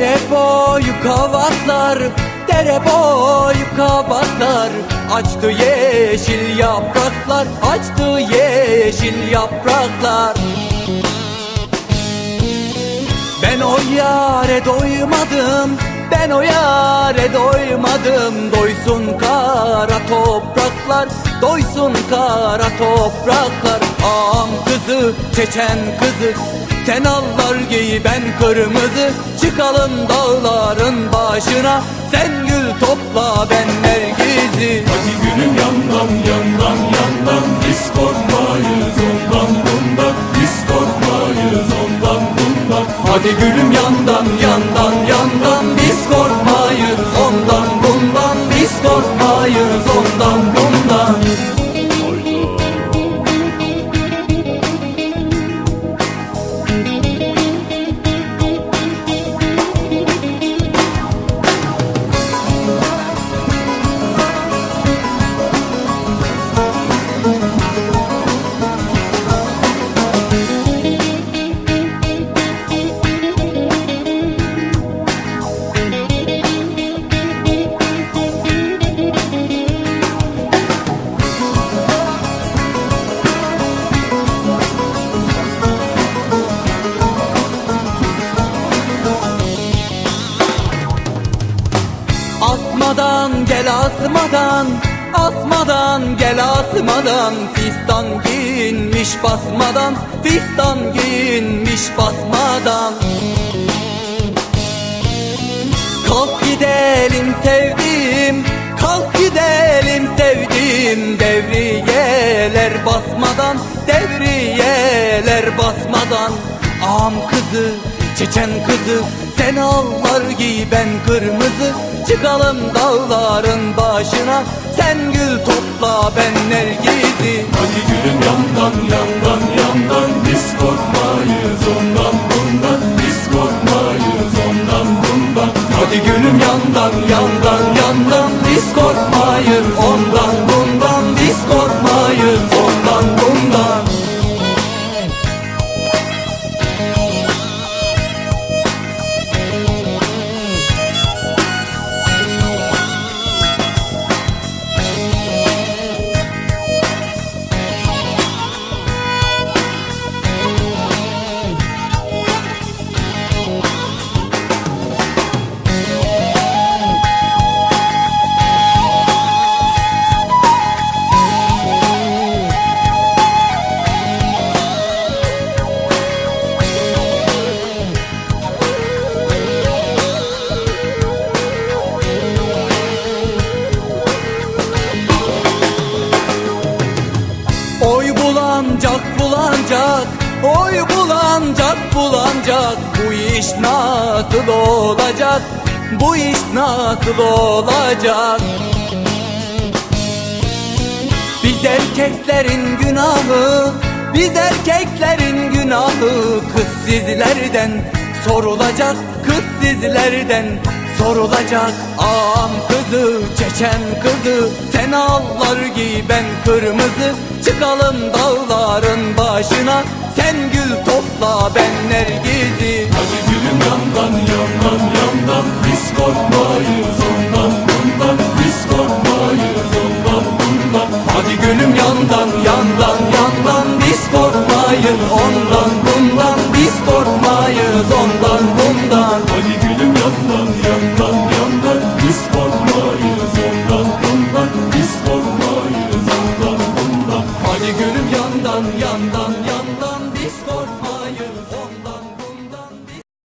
Dere boyu kavaklar Dere boyu kavaklar Açtı yeşil yapraklar Açtı yeşil yapraklar. Ben o yare doymadım Ben o yare doymadım. Doysun kara topraklar Doysun kara topraklar. Ağam kızı, çeçen kızı Sen allar giy ben kırmızı Çıkalım dağların başına. Sen gül topla ben nergizi Hadi gülüm yandan yandan yandan. Biz korkmayız ondan bundan. Biz korkmayız ondan bundan. Hadi gülüm yandan gel asmadan Asmadan gel asmadan Fistan giyinmiş basmadan Fistan giyinmiş basmadan. Kalk gidelim sevdiğim Kalk gidelim sevdiğim Devriyeler basmadan Devriyeler basmadan. Ağam kızı, çeçen kızı. Sen allar giy ben kırmızı. Çıkalım dağların başına. Sen gül topla ben nergizi. Hadi gülüm yandan yandan yandan. Biz korkmayız ondan bundan. Biz korkmayız ondan bundan. Hadi gülüm yandan yandan yandan. Biz korkmayız ondan Oy bulancak bulancak Oy bulancak bulancak Bu iş nasıl olacak? Bu iş nasıl olacak? Biz erkeklerin günahı Biz erkeklerin günahı. Kız sizlerden sorulacak Kız sizlerden sorulacak. Ağam kızı, çeçen kızı Sen allar giy ben kırmızı. Çıkalım dağların ben nergizi Hadi gülüm yandan yandan yandan Biz korkmayız ondan bundan Biz korkmayız ondan bundan. Hadi gülüm yandan yandan yandan Biz korkmayız ondan